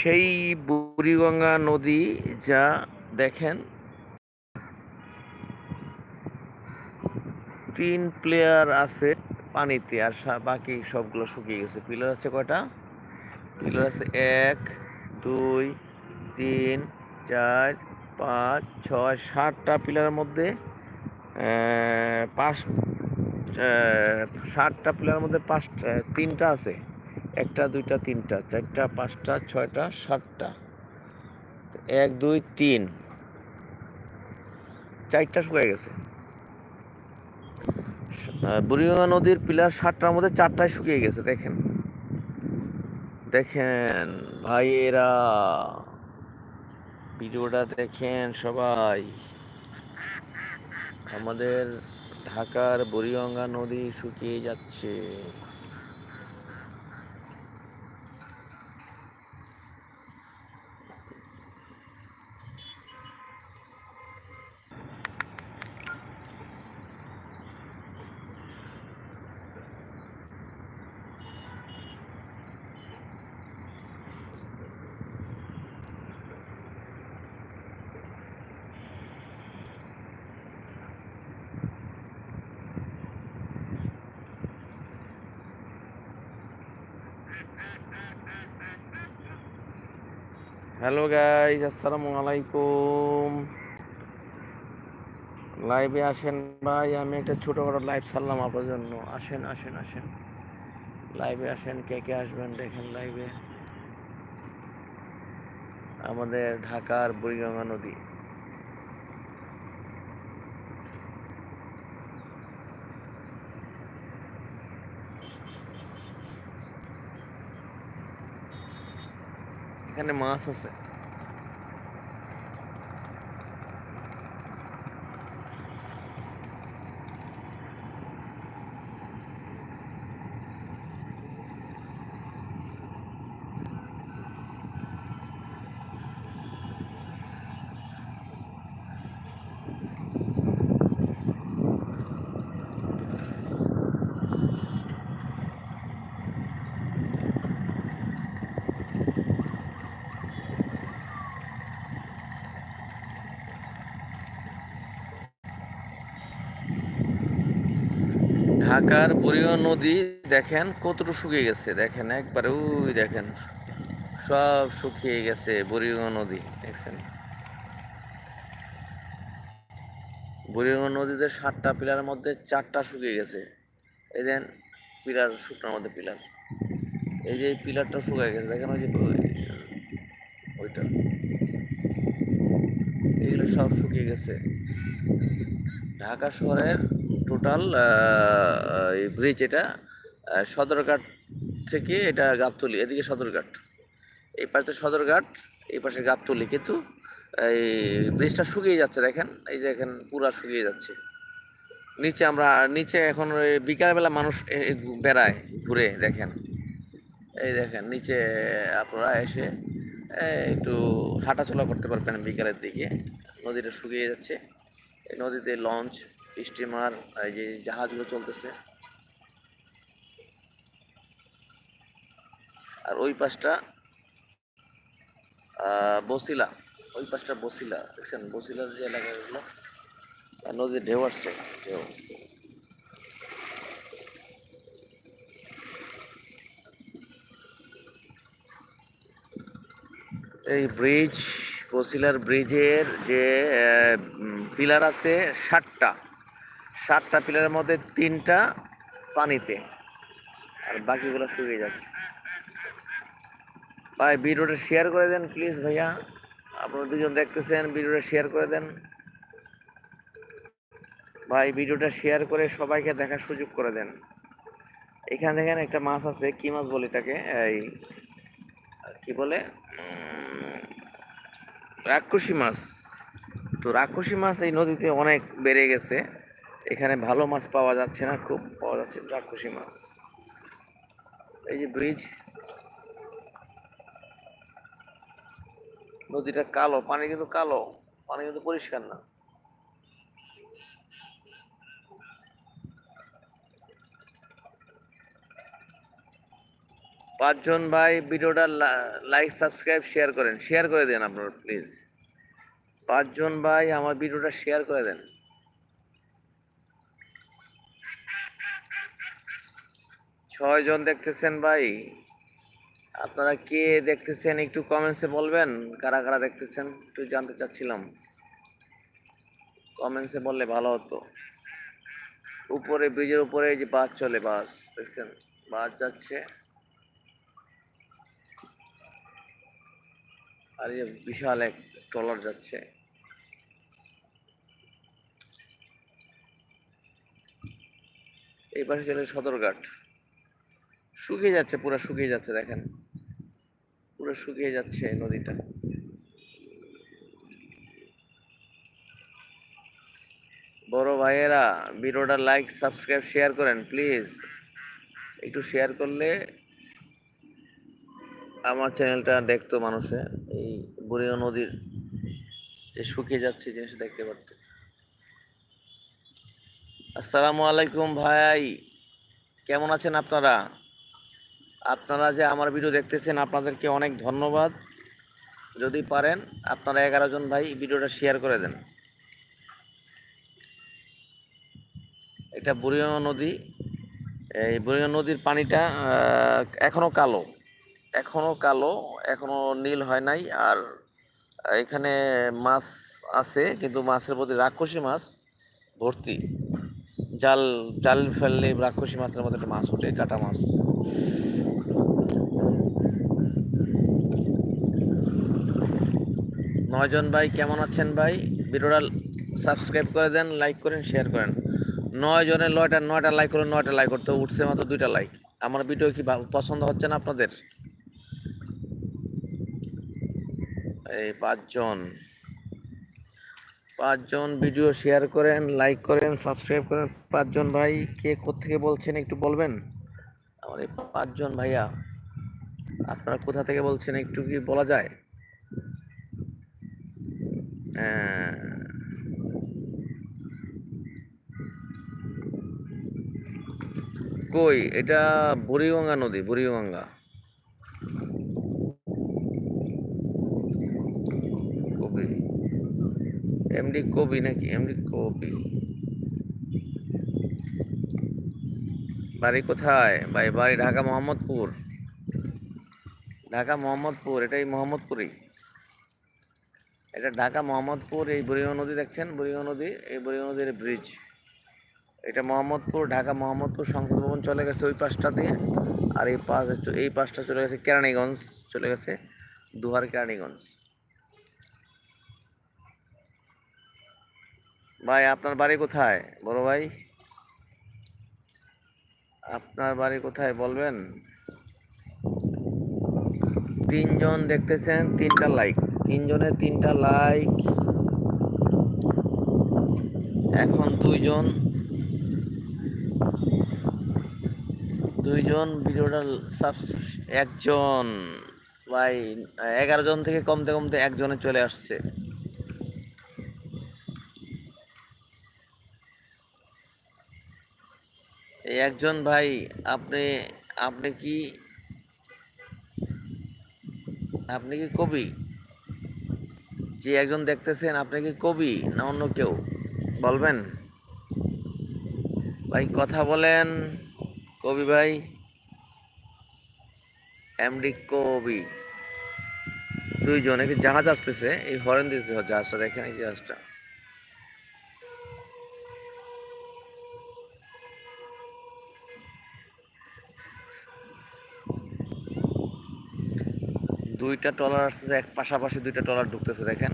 সেই বুড়িগঙ্গা নদী যা দেখেন, তিন প্লেয়ার আছে পানিতে আর বাকি সবগুলো শুকিয়ে গেছে। পিলার আছে কয়টা? পিলার আছে এক, দুই, তিন, চার, পাঁচ, ছয়, সাতটা পিলারের মধ্যে পাঁচ সাতটা পিলারের মধ্যে পাঁচটা, তিনটা আছে। একটা, দুইটা, তিনটা, চারটা, পাঁচটা, ছয়টা, সাতটা। এক, দুই, তিন। চারটা শুকিয়ে গেছে। বুড়িগঙ্গা নদীর পিলার সাতটার মধ্যে চারটায় শুকিয়ে গেছে, দেখেন। দেখেন ভাইয়েরা, ভিডিওটা দেখেন সবাই। আমাদের ঢাকার বুড়িগঙ্গা নদী শুকিয়ে যাচ্ছে। হ্যালো গাইজ আসসালামু আলাইকুম। লাইভে আসেন ভাই, আমি একটা ছোটোখাটো লাইভ সারলাম আপনার জন্য। আসেন আসেন আসেন। লাইভে আসেন, কে কে আসবেন দেখেন লাইভে আমাদের ঢাকার বুড়িগঙ্গা নদী। এখানে মাছ আছে ঢাকার বুড়িগঙ্গা নদী দেখেন কতটুকু শুকিয়ে গেছে, দেখেন একবারে, ওই দেখেন সব শুকিয়ে গেছে বুড়িগঙ্গা নদী, দেখছেন? বুড়িগঙ্গা নদীতে সাতটা পিলারের মধ্যে চারটা শুকিয়ে গেছে। এই দেন পিলার, শুকনোর মধ্যে পিলার। এই যে পিলারটা শুকিয়ে গেছে, দেখেন ওই যে ওইটা। এগুলো সব শুকিয়ে গেছে। ঢাকা শহরের টোটাল এই ব্রিজ এটা সদরঘাট থেকে এটা গাবতলি, এদিকে সদরঘাট। এই পাশে সদরঘাট, এই পাশে গাবতলি। কিন্তু, এই ব্রিজটা শুকিয়ে যাচ্ছে, দেখেন? এই যে দেখেন পুরা শুকিয়ে যাচ্ছে। নিচে আমরা, নিচে এখন বিকালবেলা মানুষ বেড়ায়, ঘুরে, দেখেন। এই দেখেন, নিচে আপনারা এসে একটু হাঁটাচলা করতে পারবেন বিকালের দিকে। নদীটা শুকিয়ে যাচ্ছে। এই নদীতে লঞ্চ স্টিমার এই যে জাহাজগুলো চলতেছে। আর ওই পাশটা বসিলা। ওই পাশটা বসিলা। দেখছেন, বসিলার যে এলাকাগুলো নদীর ঢেউ আসছে, ঢেউ। এই ব্রিজ বসিলার ব্রিজের যে পিলার আছে, ষাটটা। সাতটা পিলারের মধ্যে তিনটা পানিতে। আর বাকিগুলো শুকিয়ে যাচ্ছে। ভাই, ভিডিওটা শেয়ার করে দেন প্লিজ ভাইয়া। আপনারা দুজন দেখতেছেন, ভিডিওটা শেয়ার করে দেন। ভাই, ভিডিওটা শেয়ার করে সবাইকে দেখার সুযোগ করে দেন। এখানে দেখেন একটা মাছ আছে, কি মাছ বলে এটাকে? এই, কি বলে? রাক্ষসী মাছ। তো রাক্ষসী মাছ এই নদীতে অনেক বেড়ে গেছে। এখানে ভালো মাছ পাওয়া যাচ্ছে না, খুব পাওয়া যাচ্ছে রাক্ষসী মাছ। এই যে ব্রিজ নদীটা কালো, পানি কিন্তু কালো, পানি কিন্তু পরিষ্কার না। পাঁচজন ভাই ভিডিওটা লাইক সাবস্ক্রাইব শেয়ার করেন। শেয়ার করে দেন আপনারা প্লিজ পাঁচজন ভাই আমার ভিডিওটা শেয়ার করে দেন। ছয় জন দেখতেছেন ভাই। আপনারা কে দেখতেছেন একটু কমেন্টসে বলবেন, কারা কারা দেখতেছেন একটু জানতে চাচ্ছিলাম। কমেন্টসে বললে ভালো হতো। উপরে ব্রিজের উপরে যে বাস চলে, বাস, দেখছেন? বাস যাচ্ছে। আর এই বিশাল এক ট্রলার যাচ্ছে। এই পাশে চলে সদরঘাট। শুকিয়ে যাচ্ছে, পুরো শুকিয়ে যাচ্ছে, দেখেন। পুরো শুকিয়ে যাচ্ছে নদীটা। বড় ভাইয়েরা, ভিডিওটা লাইক সাবস্ক্রাইব শেয়ার করেন প্লিজ একটু শেয়ার করলে আমার চ্যানেলটা দেখতো মানুষে, এই বুড়িয়া নদীর যে শুকিয়ে যাচ্ছে জিনিস দেখতে পারত। আসসালামু আলাইকুম ভাই, কেমন আছেন আপনারা? আপনারা যে আমার ভিডিও দেখতেছেন, আপনাদেরকে অনেক ধন্যবাদ। যদি পারেন, আপনারা এগারো জন ভাই ভিডিওটা শেয়ার করে দেন। এটা বুড়িয়া নদী। এই বুড়িয়া নদীর পানিটা এখনও কালো। এখনও কালো এখনও নীল হয় নাই। আর এখানে মাছ আছে, কিন্তু মাছের প্রতি রাক্ষসী মাছ ভর্তি। জাল জাল ফেললে রাক্ষসী মাছের মধ্যে একটা মাছ ওঠে, কাটা মাছ। নয়জন ভাই, কেমন আছেন ভাই? ভিডিওটা সাবস্ক্রাইব করে দেন লাইক করেন শেয়ার করেন। নয় জনের নয়টা নয়টা লাইক করে নয়টা লাইক করতে উঠছে মাত্র দুইটা লাইক আমার ভিডিও কি পছন্দ হচ্ছে না আপনাদের? এই পাঁচজন। পাঁচজন ভিডিও শেয়ার করেন লাইক করেন সাবস্ক্রাইব করেন। পাঁচজন ভাই, কে থেকে বলছেন একটু বলবেন? আমার এই পাঁচজন ভাইয়া, আপনারা কোথা থেকে বলছেন একটু কি বলা যায়? কই? এটা বুড়িগঙ্গা নদী, বুড়িগঙ্গা। কবি। এমডি কবি নাকি? এমডি কবি। বাড়ি কোথায়? ভাই, বাড়ি ঢাকা মোহাম্মদপুর ঢাকা মোহাম্মদপুর এটাই মোহাম্মদপুরই। এটা ঢাকা মোহাম্মদপুর, এই বুড়িগঙ্গা নদী দেখছেন? বুড়িগঙ্গা নদী, এই বুড়িগঙ্গা নদীর ব্রিজ এটা মোহাম্মদপুর, ঢাকা মোহাম্মদপুর সংসদ ভবন চলে গেছে ওই পাশটা দিয়ে। আর এই পাশ এই পাশটা চলে গেছে কেরানীগঞ্জ, চলে গেছে দুহার কেরানীগঞ্জ। ভাই, আপনার বাড়ি কোথায়? বড় ভাই? আপনার বাড়ি কোথায় বলবেন? তিনজন দেখতেছেন, তিনটা লাইক তিনজনের তিনটা লাইক এখন দুইজন। দুইজন ভিডিওটা একজন। ভাই, এগারো জন থেকে কমতে কমতে একজনে চলে আসছে। একজন ভাই, আপনি আপনি কি আপনি কি কবি? যে একজন দেখতেছেন আপনি কি কবি না অন্য কেউ? বলবেন? ভাই, কথা বলেন। কবি ভাই, এমডি কবি। দুইজন একটি জাহাজ আসতেছে, এই হরেন দিতে জাহাজটা দেখেন, এই জাহাজটা। দুইটা ট্রলার আসতেছে এক পাশাপাশি দুইটা ট্রলার ঢুকতেছে দেখেন।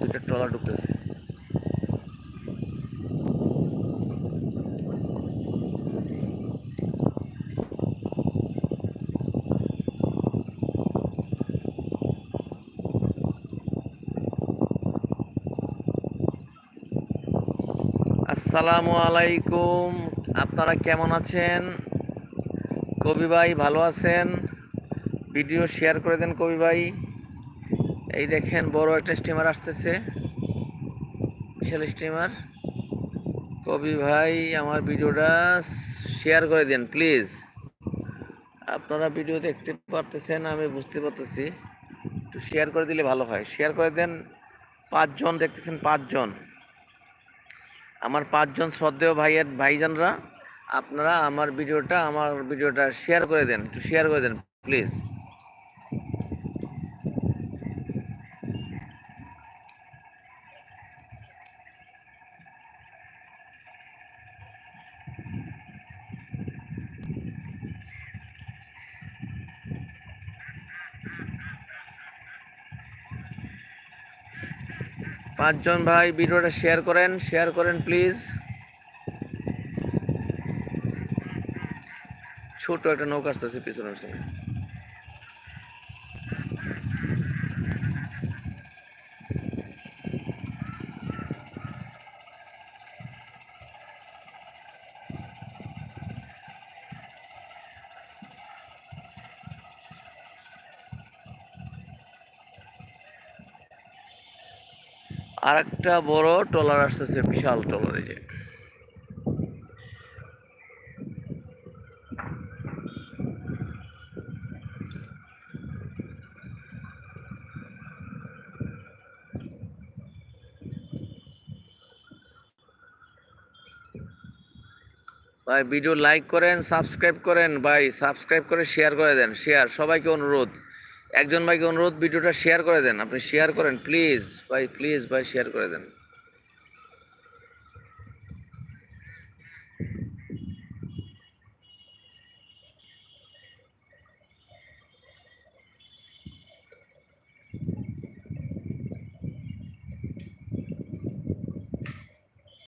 দুইটা ট্রলার ঢুকতেছে। আসসালামু আলাইকুম। আপনারা কেমন আছেন? কবি ভাই ভালো আছেন? ভিডিও শেয়ার করে দেন কবি ভাই। এই দেখেন, বড় একটা স্টিমার আসতেছে। বিশাল স্টিমার কবি ভাই, আমার ভিডিওটা শেয়ার করে দেন প্লিজ আপনারা ভিডিও দেখতে পারতেছেন, আমি বুঝতে পারতেছি। একটু শেয়ার করে দিলে ভালো হয়। শেয়ার করে দেন, পাঁচজন দেখতেছেন, পাঁচজন। আমার পাঁচজন শ্রদ্ধেয় ভাইয়ের ভাইজানরা, আপনারা আমার ভিডিওটা আমার ভিডিওটা শেয়ার করে দেন, একটু শেয়ার করে দেন প্লিজ পাঁচজন ভাই ভিডিওটা শেয়ার করেন শেয়ার করেন প্লিজ। ছোট একটা নৌকা আসতেছে পিছনের সঙ্গে আর একটা বড় ট্রলার আসতেছে, বিশাল ট্রলার এই যে। ভাই ভিডিও লাইক করেন সাবস্ক্রাইব করেন, ভাই সাবস্ক্রাইব করে শেয়ার করে দেন শেয়ার সবাইকে অনুরোধ। একজন ভাইকে অনুরোধ ভিডিওটা শেয়ার করে দেন। আপনি শেয়ার করেন প্লিজ ভাই প্লিজ ভাই শেয়ার করে দেন।